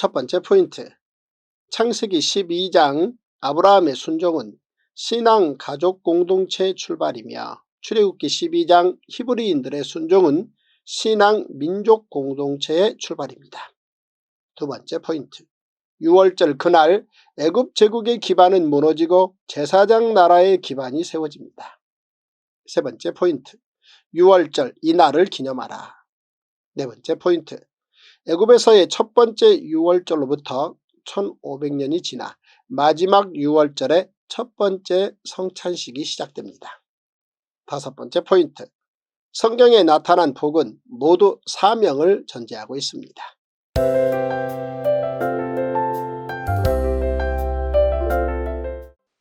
첫 번째 포인트 창세기 12장 아브라함의 순종은 신앙 가족 공동체의 출발이며 출애굽기 12장 히브리인들의 순종은 신앙 민족 공동체의 출발입니다. 두 번째 포인트 6월절 그날 애굽 제국의 기반은 무너지고 제사장 나라의 기반이 세워집니다. 세 번째 포인트 6월절 이날을 기념하라. 네 번째 포인트 애굽에서의 첫 번째 6월절로부터 1500년이 지나 마지막 6월절의 첫 번째 성찬식이 시작됩니다. 다섯 번째 포인트 성경에 나타난 복은 모두 사명을 전제하고 있습니다.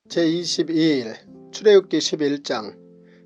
제22일 출애굽기 11장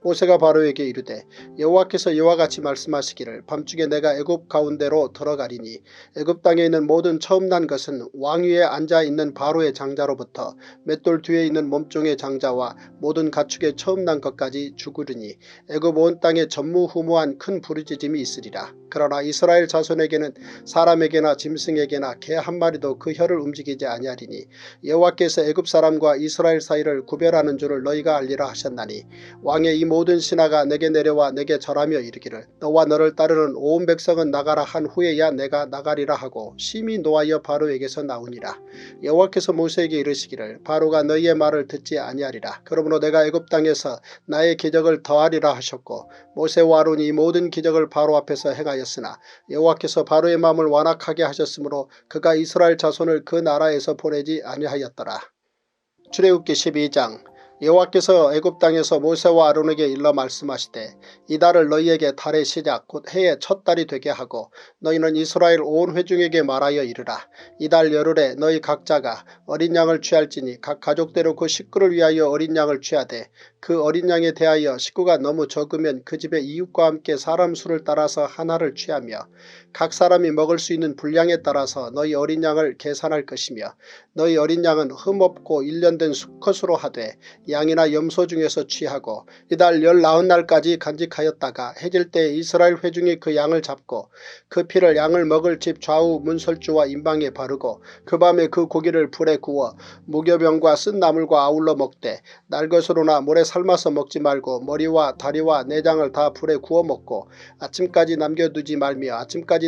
모세가 바로에게 이르되 여호와께서 이와 같이 말씀하시기를 밤중에 내가 애굽 가운데로 들어가리니 애굽 땅에 있는 모든 처음 난 것은 왕 위에 앉아 있는 바로의 장자로부터 맷돌 뒤에 있는 몸종의 장자와 모든 가축의 처음 난 것까지 죽으리니 애굽 온 땅에 전무후무한 큰 부르짖음이 있으리라. 그러나 이스라엘 자손에게는 사람에게나 짐승에게나 개 한 마리도 그 혀를 움직이지 아니하리니 여호와께서 애굽 사람과 이스라엘 사이를 구별하는 줄을 너희가 알리라 하셨나니 왕의 이 모든 신하가 내게 내려와 내게 절하며 이르기를 너와 너를 따르는 온 백성은 나가라 한 후에야 내가 나가리라 하고 심히 노하여 바로에게서 나오니라. 여호와께서 모세에게 이르시기를 바로가 너희의 말을 듣지 아니하리라. 그러므로 내가 애굽 땅에서 나의 기적을 더하리라 하셨고 모세와 아론이 이 모든 기적을 바로 앞에서 행하 였으나 여호와께서 바로의 마음을 완악하게 하셨으므로 그가 이스라엘 자손을 그 나라에서 보내지 아니하였더라. 출애굽기 12장 여호와께서 애굽 땅에서 모세와 아론에게 일러 말씀하시되 이 달을 너희에게 달의 시작 곧 해의 첫 달이 되게 하고 너희는 이스라엘 온 회중에게 말하여 이르라. 이 달 열흘에 너희 각자가 어린 양을 취할지니 각 가족대로 그 식구를 위하여 어린 양을 취하되 그 어린 양에 대하여 식구가 너무 적으면 그 집의 이웃과 함께 사람 수를 따라서 하나를 취하며 각 사람이 먹을 수 있는 분량에 따라서 너희 어린 양을 계산할 것이며 너희 어린 양은 흠없고 일련된 수컷으로 하되 양이나 염소 중에서 취하고 이달 열나흔 날까지 간직하였다가 해질 때 이스라엘 회중이 그 양을 잡고 그 피를 양을 먹을 집 좌우 문설주와 임방에 바르고 그 밤에 그 고기를 불에 구워 무교병과 쓴 나물과 아울러 먹되 날것으로나 모래 삶아서 먹지 말고 머리와 다리와 내장을 다 불에 구워 먹고 아침까지 남겨두지 말며 아침까지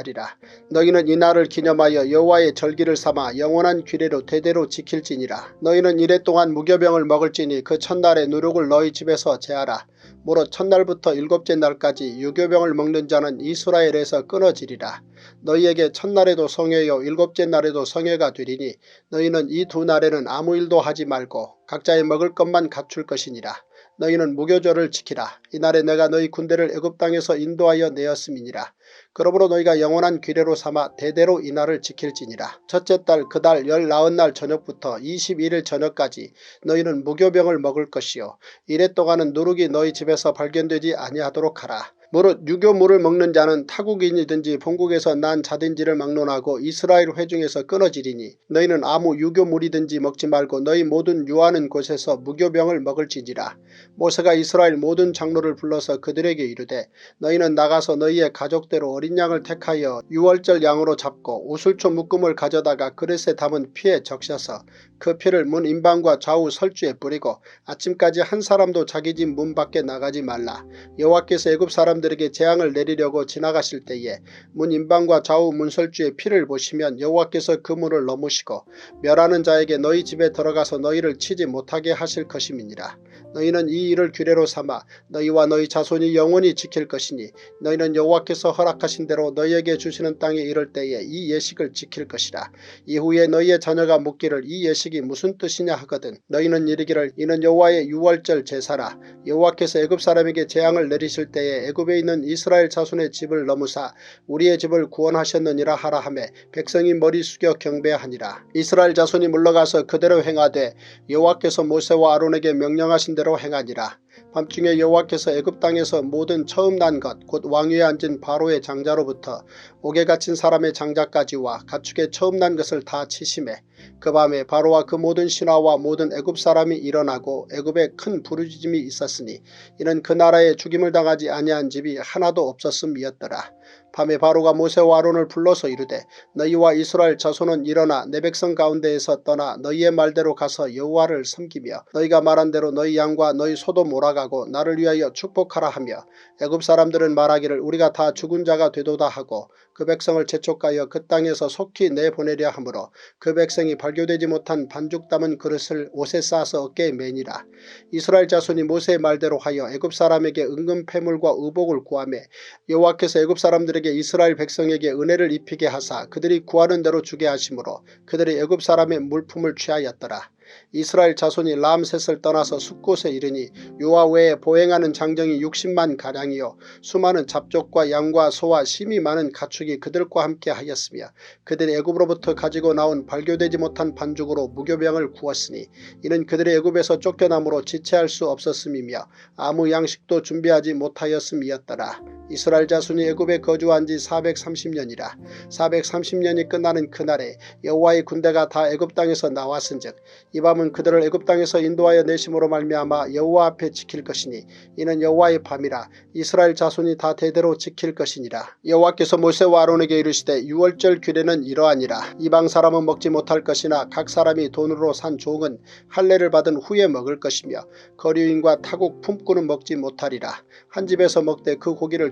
너희는 이 날을 기념하여 여호와의 절기를 삼아 영원한 규례로 대대로 지킬지니라. 너희는 이래 동안 무교병을 먹을지니 그 첫날에 누룩을 너희 집에서 제하라. 무릇 첫날부터 일곱째 날까지 유교병을 먹는 자는 이스라엘에서 끊어지리라. 너희에게 첫날에도 성회요 일곱째 날에도 성회가 되리니 너희는 이 두 날에는 아무 일도 하지 말고 각자의 먹을 것만 갖출 것이니라. 너희는 무교절을 지키라. 이날에 내가 너희 군대를 애굽 땅에서 인도하여 내었음이니라. 그러므로 너희가 영원한 규례로 삼아 대대로 이날을 지킬지니라. 첫째 달 그 달 열나흔 날 저녁부터 21일 저녁까지 너희는 무교병을 먹을 것이요 이래 동안은 누룩이 너희 집에서 발견되지 아니하도록 하라. 무릇 유교물을 먹는 자는 타국인이든지 본국에서 난 자든지를 막론하고 이스라엘 회중에서 끊어지리니 너희는 아무 유교물이든지 먹지 말고 너희 모든 유하는 곳에서 무교병을 먹을지니라. 모세가 이스라엘 모든 장로를 불러서 그들에게 이르되 너희는 나가서 너희의 가족대로 어린 양을 택하여 유월절 양으로 잡고 우슬초 묶음을 가져다가 그릇에 담은 피에 적셔서 그 피를 문 인방과 좌우 설주에 뿌리고 아침까지 한 사람도 자기 집 문 밖에 나가지 말라. 여호와께서 애굽 사람들에게 재앙을 내리려고 지나가실 때에 문 인방과 좌우 문 설주의 피를 보시면 여호와께서 그 문을 넘으시고 멸하는 자에게 너희 집에 들어가서 너희를 치지 못하게 하실 것임이니라. 너희는 이 일을 규례로 삼아 너희와 너희 자손이 영원히 지킬 것이니 너희는 여호와께서 허락하신 대로 너희에게 주시는 땅에 이를 때에 이 예식을 지킬 것이라. 이후에 너희의 자녀가 묻기를 이 예식이 무슨 뜻이냐 하거든 너희는 이르기를 이는 여호와의 유월절 제사라. 여호와께서 애굽 사람에게 재앙을 내리실 때에 애굽에 있는 이스라엘 자손의 집을 넘으사 우리의 집을 구원하셨느니라 하라 하매 백성이 머리 숙여 경배하니라. 이스라엘 자손이 물러가서 그대로 행하되 여호와께서 모세와 아론에게 명령하신 대로 행하니라. 밤중에 여호와께서 애굽 땅에서 모든 처음 난 것 곧 왕위에 앉은 바로의 장자로부터 옥에 갇힌 사람의 장자까지와 가축의 처음 난 것을 다 치심해 그 밤에 바로와 그 모든 신하와 모든 애굽 사람이 일어나고 애굽에 큰 부르짖음이 있었으니 이는 그 나라에 죽임을 당하지 아니한 집이 하나도 없었음이었더라. 밤에 바로가 모세와 아론을 불러서 이르되 너희와 이스라엘 자손은 일어나 내 백성 가운데에서 떠나 너희의 말대로 가서 여호와를 섬기며 너희가 말한 대로 너희 양과 너희 소도 몰아가고 나를 위하여 축복하라 하며 애굽 사람들은 말하기를 우리가 다 죽은 자가 되도다 하고 그 백성을 재촉하여 그 땅에서 속히 내보내려 하므로 그 백성이 발교되지 못한 반죽 담은 그릇을 옷에 싸서 어깨에 매니라. 이스라엘 자손이 모세의 말대로 하여 애굽 사람에게 은금 패물과 의복을 구하매 여호와께서 애굽 사람들에게 이스라엘 백성에게 은혜를 입히게 하사 그들이 구하는 대로 주게 하심으로 그들이 애굽 사람의 물품을 취하였더라. 이스라엘 자손이 람셋을 떠나서 숲곳에 이르니 요아 외에 보행하는 장정이 60만 가량이요 수많은 잡족과 양과 소와 심이 많은 가축이 그들과 함께 하였으며 그들이 애굽으로부터 가지고 나온 발교되지 못한 반죽으로 무교병을 구웠으니 이는 그들의 애굽에서 쫓겨남으로 지체할 수 없었음이며 아무 양식도 준비하지 못하였음이었더라. 이스라엘 자손이 애굽에 거주한 지 430년이라 430년이 끝나는 그날에 여호와의 군대가 다 애굽 땅에서 나왔은즉 이 밤은 그들을 애굽 땅에서 인도하여 내심으로 말미암아 여호와 앞에 지킬 것이니 이는 여호와의 밤이라 이스라엘 자손이 다 대대로 지킬 것이니라. 여호와께서 모세와 아론에게 이르시되 유월절 규례는 이러하니라. 이방 사람은 먹지 못할 것이나 각 사람이 돈으로 산 종은 할례를 받은 후에 먹을 것이며 거류인과 타국 품꾼은 먹지 못하리라. 한 집에서 먹되 그 고기를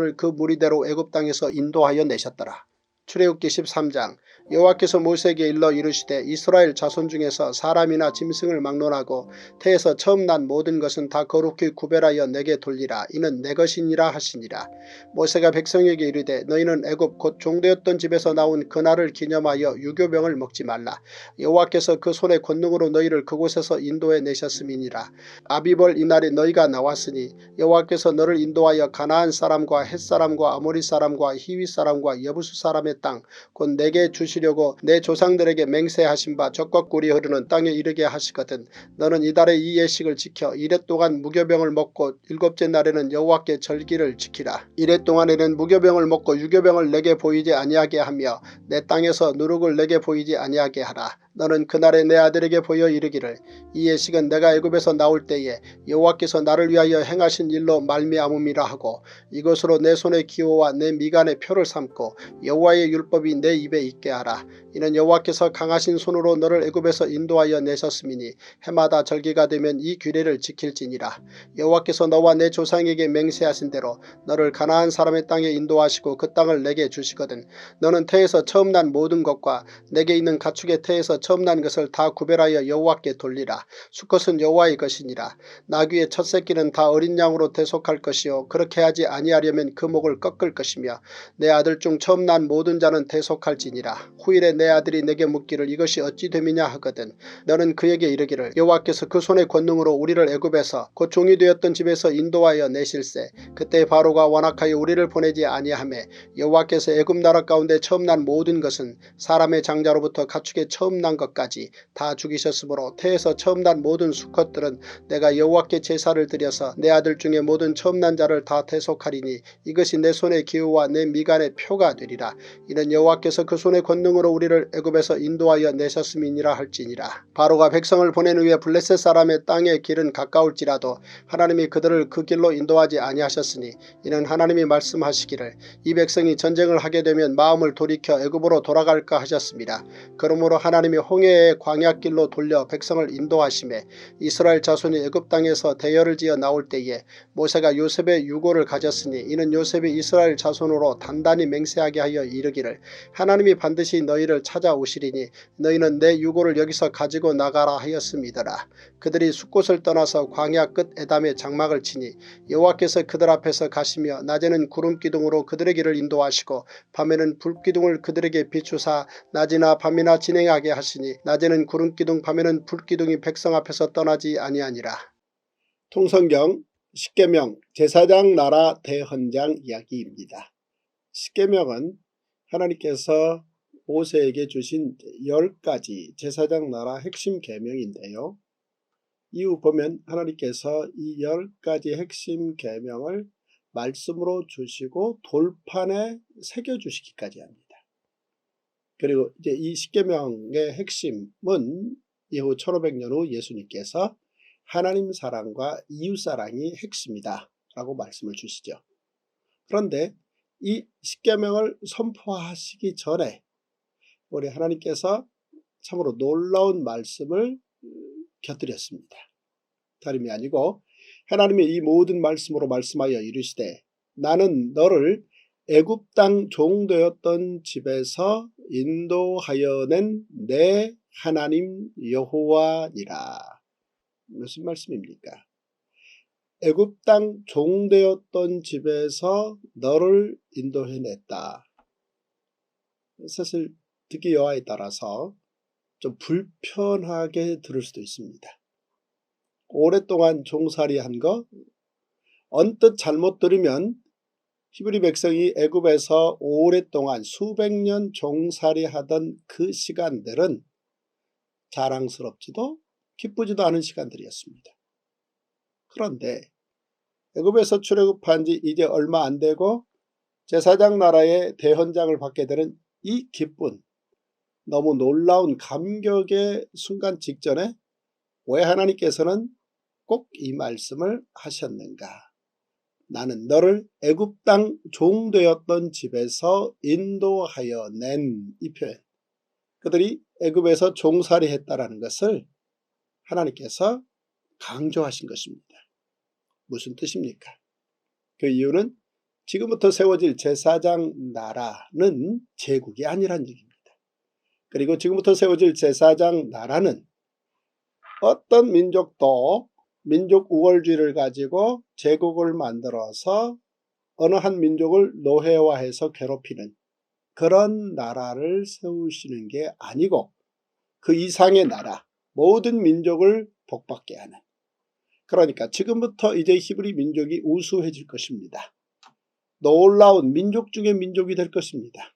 을그 무리대로 애굽 땅에서 인도하여 내셨더라. 출애굽기 13장 여호와께서 모세에게 일러 이르시되 이스라엘 자손 중에서 사람이나 짐승을 막론하고 태에서 처음 난 모든 것은 다 거룩히 구별하여 내게 돌리라 이는 내 것이니라 하시니라. 모세가 백성에게 이르되 너희는 애굽 곧 종되었던 집에서 나온 그날을 기념하여 유교병을 먹지 말라. 여호와께서 그 손의 권능으로 너희를 그곳에서 인도해 내셨음이니라. 아비벌 이날에 너희가 나왔으니 여호와께서 너를 인도하여 가나안 사람과 헷 사람과 아모리 사람과 히위 사람과 여부수 사람의 땅 곧 내게 주시 려고 내 조상들에게 맹세하신 바 적과 꿀이 흐르는 땅에 이르게 하시거든 너는 이달에 이 예식을 지켜 이래 동안 무교병을 먹고 일곱째 날에는 여호와께 절기를 지키라. 이래 동안에는 무교병을 먹고 유교병을 내게 보이지 아니하게 하며 내 땅에서 누룩을 내게 보이지 아니하게 하라. 너는 그날에 내 아들에게 보여 이르기를 이 예식은 내가 애굽에서 나올 때에 여호와께서 나를 위하여 행하신 일로 말미암음이라 하고 이것으로 내 손의 기호와 내 미간의 표를 삼고 여호와의 율법이 내 입에 있게 하라. 이는 여호와께서 강하신 손으로 너를 애굽에서 인도하여 내셨음이니 해마다 절기가 되면 이 규례를 지킬지니라. 여호와께서 너와 내 조상에게 맹세하신 대로 너를 가나안 사람의 땅에 인도하시고 그 땅을 내게 주시거든 너는 태에서 처음 난 모든 것과 내게 있는 가축의 태에서 처음 난 것을 다 구별하여 여호와께 돌리라. 수컷은 여호와의 것이니라. 나귀의 첫 새끼는 다 어린 양으로 대속할 것이요 그렇게 하지 아니하려면 그 목을 꺾을 것이며 내 아들 중 처음 난 모든 자는 대속할지니라. 후일에 내 아들이 내게 묻기를 이것이 어찌 됨이냐 하거든 너는 그에게 이르기를 여호와께서 그 손의 권능으로 우리를 애굽에서 곧 종이 되었던 집에서 인도하여 내실세 그때 바로가 완악하여 우리를 보내지 아니하매 여호와께서 애굽 나라 가운데 처음 난 모든 것은 사람의 장자로부터 가축의 처음 난난 것까지 다 죽이셨으므로 태에서 처음 난 모든 수컷들은 내가 여호와께 제사를 드려서 내 아들 중에 모든 처음 난 자를 다 대속하리니 이것이 내 손의 기호와 내 미간의 표가 되리라. 이는 여호와께서 그 손의 권능으로 우리를 애굽에서 인도하여 내셨음이니라 할지니라. 바로가 백성을 보낸 후에 블레셋 사람의 땅의 길은 가까울지라도 하나님이 그들을 그 길로 인도하지 아니하셨으니 이는 하나님이 말씀하시기를 이 백성이 전쟁을 하게 되면 마음을 돌이켜 애굽으로 돌아갈까 하셨습니다. 그러므로 하나님이 홍해의 광야길로 돌려 백성을 인도하심에 이스라엘 자손이 애굽 땅에서 대열을 지어 나올 때에 모세가 요셉의 유고를 가졌으니 이는 요셉이 이스라엘 자손으로 단단히 맹세하게 하여 이르기를 하나님이 반드시 너희를 찾아오시리니 너희는 내 유고를 여기서 가지고 나가라 하였음이더라. 그들이 숲곳을 떠나서 광야 끝 에담에 장막을 치니 여호와께서 그들 앞에서 가시며 낮에는 구름 기둥으로 그들의 길을 인도하시고 밤에는 불 기둥을 그들에게 비추사 낮이나 밤이나 진행하게 하시 니 낮에는 구름 기둥 밤에는 불 기둥이 백성 앞에서 떠나지 아니하니라. 통성경 십계명 제사장 나라 대헌장 이야기입니다. 십계명은 하나님께서 모세에게 주신 열 가지 제사장 나라 핵심 계명인데요. 이후 보면 하나님께서 이열 가지 핵심 계명을 말씀으로 주시고 돌판에 새겨 주시기까지 합니다. 그리고 이제 이 십계명의 핵심은 이후 1500년 후 예수님께서 하나님 사랑과 이웃 사랑이 핵심이다 라고 말씀을 주시죠. 그런데 이 십계명을 선포하시기 전에 우리 하나님께서 참으로 놀라운 말씀을 곁들였습니다. 다름이 아니고 하나님의 이 모든 말씀으로 말씀하여 이르시되 나는 너를 애굽 땅 종되었던 집에서 인도하여 낸 내 하나님 여호와니라. 무슨 말씀입니까? 애굽 땅 종되었던 집에서 너를 인도해냈다. 사실 듣기 여하에 따라서 좀 불편하게 들을 수도 있습니다. 오랫동안 종살이 한 거 언뜻 잘못 들으면 히브리 백성이 애굽에서 오랫동안 수백 년 종살이 하던 그 시간들은 자랑스럽지도 기쁘지도 않은 시간들이었습니다. 그런데 애굽에서 출애굽한 지 이제 얼마 안 되고 제사장 나라의 대헌장을 받게 되는 이 기쁜 너무 놀라운 감격의 순간 직전에 왜 하나님께서는 꼭 이 말씀을 하셨는가? 나는 너를 애굽 땅 종되었던 집에서 인도하여 낸 이 표현. 그들이 애굽에서 종살이 했다라는 것을 하나님께서 강조하신 것입니다. 무슨 뜻입니까? 그 이유는 지금부터 세워질 제사장 나라는 제국이 아니란 얘기입니다. 그리고 지금부터 세워질 제사장 나라는 어떤 민족도 민족 우월주의를 가지고 제국을 만들어서 어느 한 민족을 노예화해서 괴롭히는 그런 나라를 세우시는 게 아니고 그 이상의 나라, 모든 민족을 복받게 하는 그러니까 지금부터 이제 히브리 민족이 우수해질 것입니다. 놀라운 민족 중의 민족이 될 것입니다.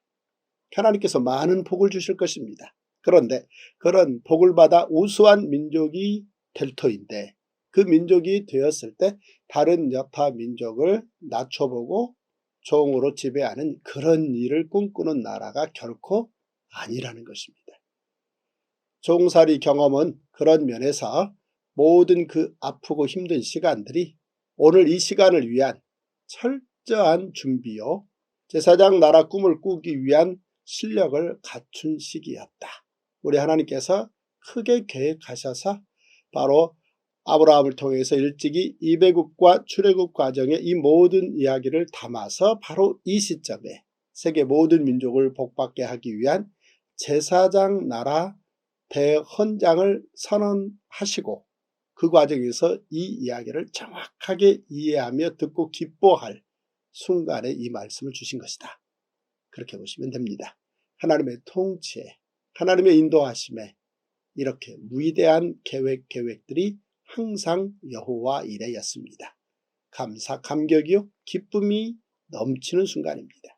하나님께서 많은 복을 주실 것입니다. 그런데 그런 복을 받아 우수한 민족이 될 터인데 그 민족이 되었을 때 다른 여타 민족을 낮춰보고 종으로 지배하는 그런 일을 꿈꾸는 나라가 결코 아니라는 것입니다. 종살이 경험은 그런 면에서 모든 그 아프고 힘든 시간들이 오늘 이 시간을 위한 철저한 준비요. 제사장 나라 꿈을 꾸기 위한 실력을 갖춘 시기였다. 우리 하나님께서 크게 계획하셔서 바로 아브라함을 통해서 일찍이 이배국과 출애굽 과정의 이 모든 이야기를 담아서 바로 이 시점에 세계 모든 민족을 복받게 하기 위한 제사장 나라 대헌장을 선언하시고 그 과정에서 이 이야기를 정확하게 이해하며 듣고 기뻐할 순간에 이 말씀을 주신 것이다. 그렇게 보시면 됩니다. 하나님의 통치에 하나님의 인도하심에 이렇게 무위대한 계획 계획들이 항상 여호와 이레였습니다. 감사 감격이요 기쁨이 넘치는 순간입니다.